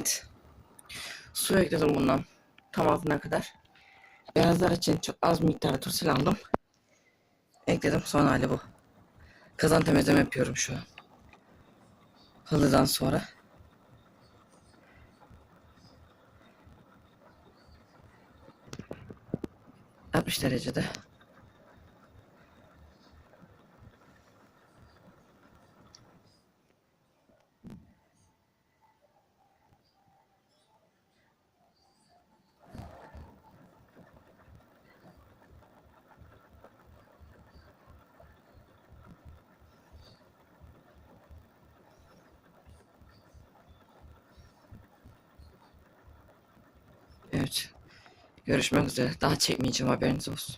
Evet. Su ekledim bundan. Tam altına kadar. Beyazlar için çok az miktarda turşu aldım. Ekledim. Son hali bu. Kazan temizleme yapıyorum şu an. Halıdan sonra. Altmış derecede. Evet. Görüşmek üzere. Daha çekmeyeceğim haberiniz olsun.